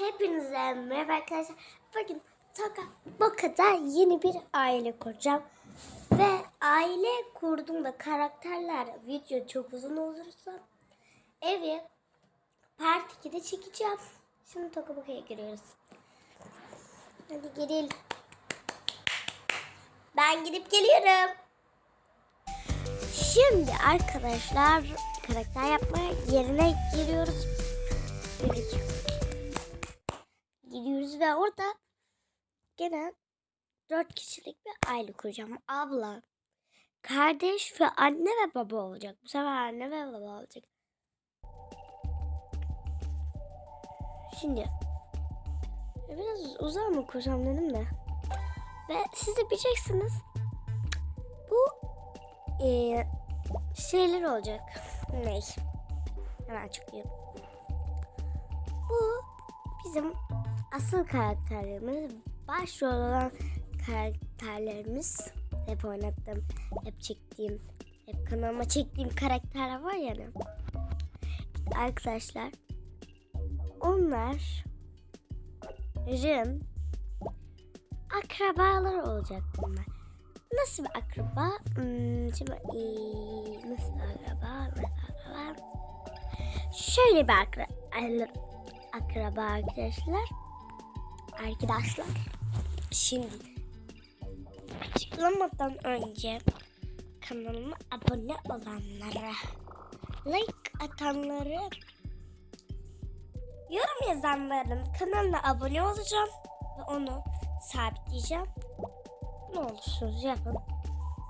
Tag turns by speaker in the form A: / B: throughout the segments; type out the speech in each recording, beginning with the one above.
A: Hepinize merhaba arkadaşlar. Bugün Toka Boka'da yeni bir aile kuracağım. Ve aile kurduğumda karakterler video çok uzun olursa evi part 2'de çekeceğim. Şimdi Toka Boka'ya giriyoruz. Hadi girelim. Ben gidip geliyorum. Şimdi arkadaşlar karakter yapma yerine giriyoruz. Evet. Gidiyoruz ve orada gene dört kişilik bir aile kuracağım. Abla, kardeş ve anne ve baba olacak. Bu sefer anne ve baba olacak. Şimdi biraz uzağa mı kursam dedim de. Ve siz de bileceksiniz. Bu eee, şeyler olacak. Ney? Hemen açıklayayım. Bu bizim asıl karakterlerimiz. Başrol olan karakterlerimiz. Hep oynattığım, hep çektiğim, hep kanalıma çektiğim karakterler var yani. Arkadaşlar. Onlar Rın akrabaları olacak bunlar. Nasıl bir akraba? Hmm, şimdi, ee, nasıl bir akraba? Nasıl bir akraba? Şöyle bir akra akraba arkadaşlar. Arkadaşlar. Şimdi açıklamadan önce kanalıma abone olanlara like atanları yorum yazanların kanalına abone olacağım ve onu sabitleyeceğim. Ne olursunuz yapın.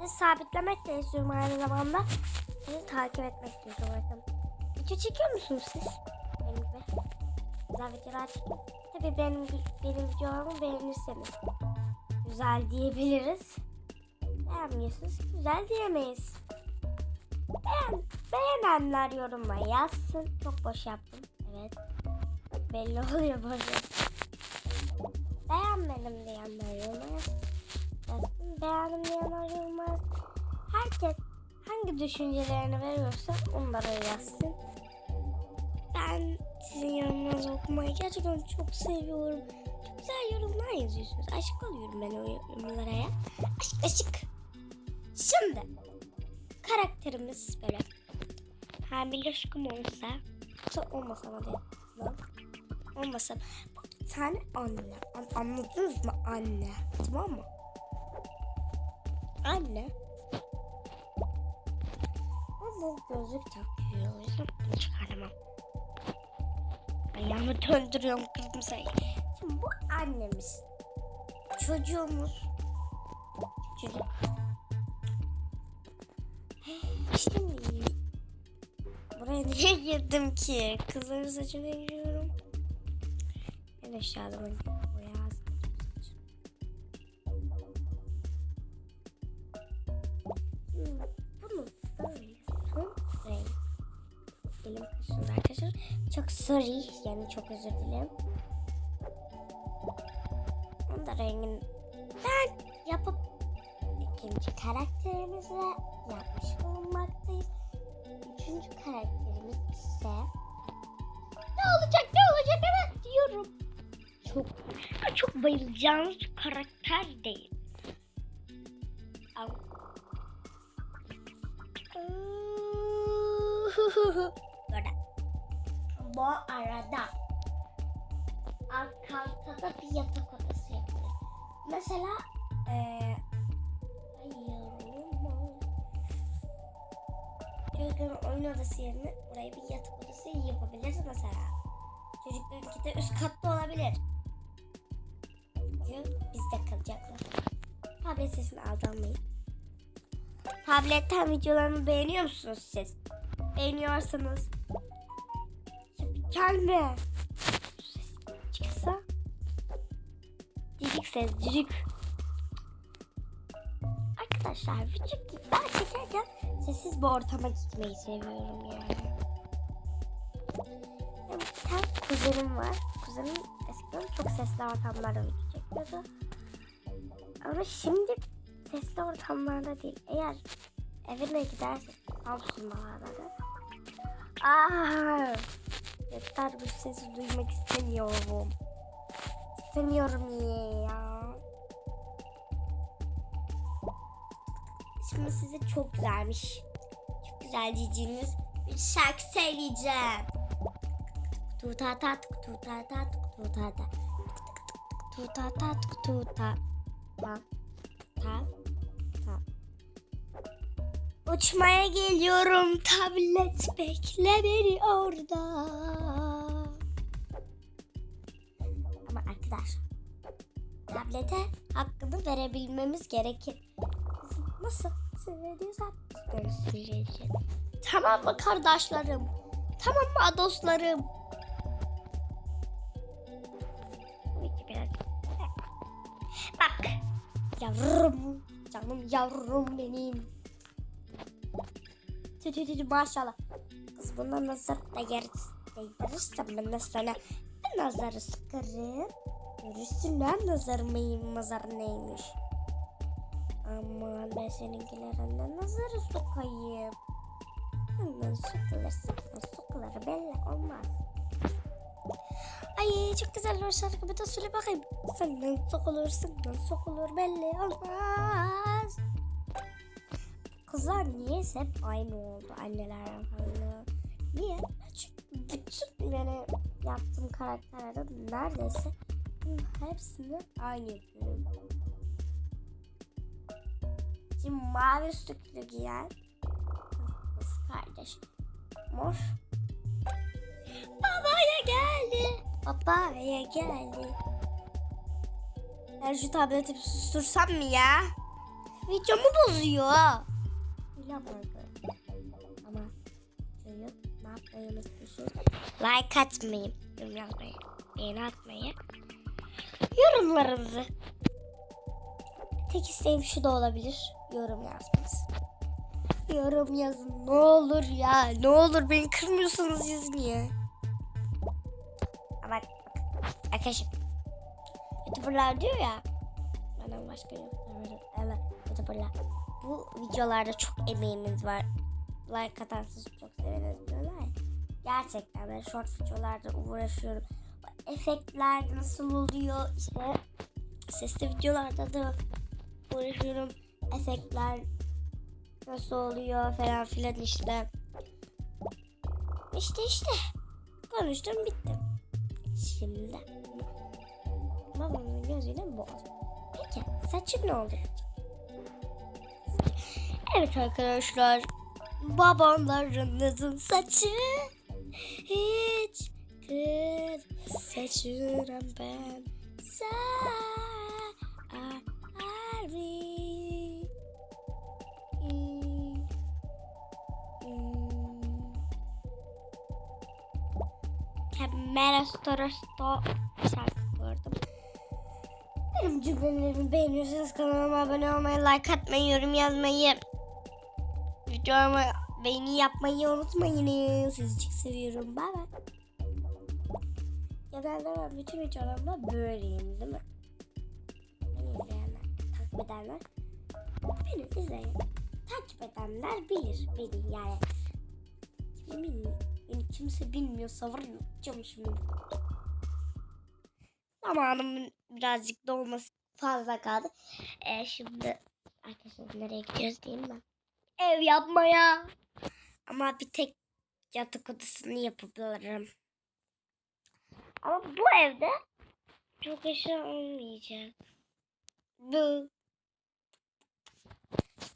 A: Sizi sabitlemek de istiyorum aynı zamanda. Sizi takip etmek de istiyorum. Video çekiyor musunuz siz? Benim gibi. Güzel videolar çekin. Tabii benim, benim videolarımı beğenirseniz. Güzel diyebiliriz. Beğenmiyorsunuz. Güzel diyemeyiz. Beğen, beğenenler yorumla yazsın. Çok boş yaptım. Evet. Belli oluyor yaptım. Beğenmedim diyenler yorumla yazsın. Beğendim diyenler yorumla yazsın. Herkes hangi düşüncelerini veriyorsa onlara yazsın. Sizin yorumlarınızı okumayı gerçekten çok seviyorum. Çok güzel yorumlar yazıyorsunuz. Aşık oluyorum ben o yorumlara ya. Aşk aşık. Şimdi karakterimiz böyle hamile aşkım olsa da olmasa değil. Olmasa bir tane anne. An- anladınız mı anne? Tamam mı? Anne. Ama gözlük takıyor. O yüzden bunu çıkaramam. Ayağımı döndürüyorum kızım sayı. Şimdi bu annemiz. Çocuğumuz. Çocuk. Şimdi buraya niye girdim ki? Kızların saçına giriyorum. En aşağıda buraya Bunu böyle. Elim arkadaşlar. Çok sorry. Yani çok özür dilerim. Onu da rengin ben yapıp ikinci karakterimize yapmış bulunmaktayız. Üçüncü karakterimiz ise ne olacak ne olacak evet diyorum. Çok çok bayılacağınız karakter değil. Bu arada alt katta da bir yatak odası yapılır. Mesela eee Çocukların oyun odası yerine oraya bir yatak odası yapabiliriz mesela. Çocuklarınki de üst katta olabilir. Çünkü bizde kalacaklar. Tablet sesini aldanmayın. Tabletten videolarımı beğeniyor musunuz siz? Beğeniyorsanız gelme. Ses çıksa cicik ses cicik. Arkadaşlar video ben çekerken sessiz bir ortama gitmeyi seviyorum yani. Benim bir kuzenim var. Kuzenim eskiden çok sesli ortamlarda video çekiyordu. Ama şimdi sesli ortamlarda değil. Eğer evine giderse Samsun'da da. Aa, Yeter bu sesi duymak istemiyorum. İstemiyorum ya. Şimdi size çok güzelmiş. Çok güzel diyeceğiniz bir şarkı söyleyeceğim. Tutata tuk tutata tuk tutata. Tutata tuk tuta. Ta ta ta. Uçmaya geliyorum tablet bekle beni orada. Ama arkadaş tablete hakkını verebilmemiz gerekir. Nasıl seyrediyorsan göstereceğim. Tamam mı kardeşlerim? Tamam mı dostlarım? Bak. Yavrum. Canım yavrum benim. Tü maşallah. Kız buna nazar değeriz. Değdirirsem ben de sana bir nazarı sıkarım. Görürsün lan nazar mıyım, nazar neymiş. Aman ben seninkilerinden nazarı sokayım. Senden sokulur, senden sokulur belli olmaz. Ay çok güzel bir şarkı bir de söyle bakayım. Senden sokulur, senden sokulur belli olmaz. Kızlar niyeyse hep aynı oldu anneler falan. Niye? Çünkü bütün yani yaptığım karakterlerden neredeyse hepsini aynı yapıyorum. Şimdi mavi üstlüklü giyen kız kardeş. Mor. Babaya geldi. Babaya geldi. Ben şu tableti sustursam mı ya? Videomu bozuyor. Bilemem. Ama videoyu ne yapmayı unutmuşsunuz? Like atmayı, yorum yazmayı, beğeni atmayı, yorumlarınızı. Tek isteğim şu da olabilir. Yorum yazmanız. Yorum yazın ne olur ya. Ne olur beni kırmıyorsunuz yazın ya. Ama arkadaşım. Youtuberlar diyor ya. Benden başka YouTuberlar. Evet Youtuberlar. Bu videolarda çok emeğimiz var. Like atarsanız çok seviniriz diyorlar. Gerçekten ben short videolarda uğraşıyorum. Efektler nasıl oluyor işte sesli videolarda da uğraşıyorum. Efektler nasıl oluyor falan filan işte. İşte işte. Konuştum bitti. Şimdi babamın gözüyle boğaz. Peki saçım ne oldu? Evet arkadaşlar. Babalarınızın saçı hiç kır saçıram ben. Sarı. Mera Storosto şarkı gördüm. Benim cümlelerimi beğeniyorsanız kanalıma abone olmayı, like atmayı, yorum yazmayı, videoma beğeni yapmayı unutmayın. Sizi çok seviyorum. Bye bye. Ya ben bütün videolarımda böyleyim değil mi? Beni izleyenler, takip edenler, beni izleyen, takip edenler bilir beni yani. Yemin beni kimse bilmiyorsa var ya şimdi. Zamanımın birazcık dolması fazla kaldı. Ee, şimdi arkadaşlar nereye gidiyoruz diyeyim ben. Ev yapmaya. Ama bir tek yatak odasını yapabilirim. Ama bu evde çok eşya olmayacak. Bu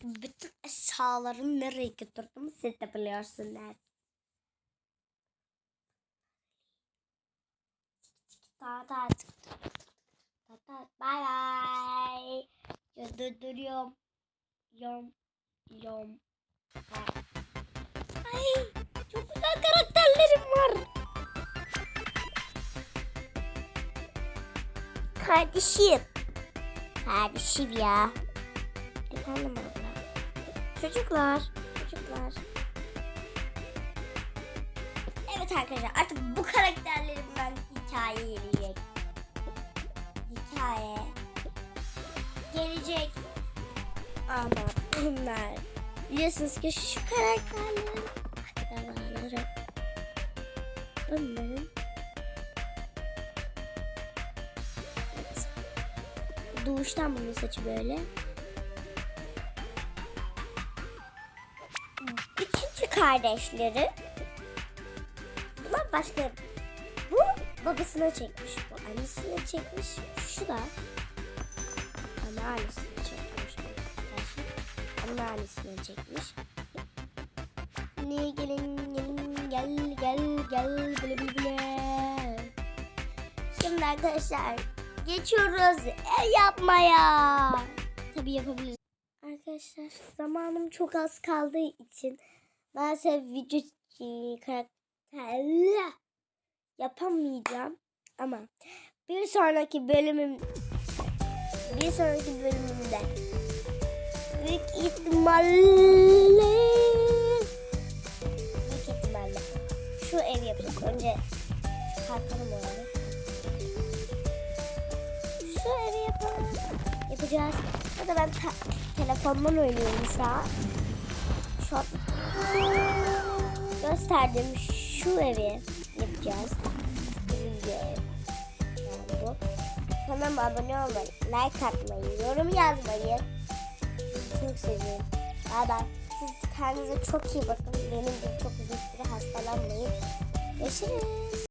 A: bütün eşyalarımı nereye götürdüm siz de biliyorsunuz. Ta ta ta bye bye. Durduruyorum. Yom Ha. Ay çok güzel karakterlerim var. Kardeşim. Kardeşim ya. Efendim abla. Çocuklar. Çocuklar. Evet arkadaşlar artık bu karakterlerimden hikaye gelecek. Hikaye. Gelecek. Ama bunlar biliyorsunuz ki şu karakterlerin akrabaları. yapalım benim. Doğuştan bunun saçı böyle. Üçüncü kardeşleri. Bunlar başka. Bu babasına çekmiş. Bu annesine çekmiş. Şu da anneannesine çekmiş. Anneannesine çekmiş. Ne gelin gelin gel gel gel bile bile bile. Şimdi arkadaşlar geçiyoruz ev yapmaya. Tabii yapabiliriz. Arkadaşlar zamanım çok az kaldığı için maalesef video e, karakterli yapamayacağım. Ama bir sonraki bölümüm bir sonraki bölümümde büyük ihtimalle büyük ihtimalle şu evi yapacağız. Önce kalkalım oraya. Şu evi yapalım. Yapacağız. Ya da ben telefondan oynuyorum şu an. Şu an gösterdiğim şu evi yapacağız. Birinci ev. Yani bu. Kanalıma abone olmayı, like atmayı, yorum yazmayı çok seviyorum. Bay bay. Siz kendinize çok iyi bakın. Benim gibi çok uzun süre hastalanmayın. Görüşürüz.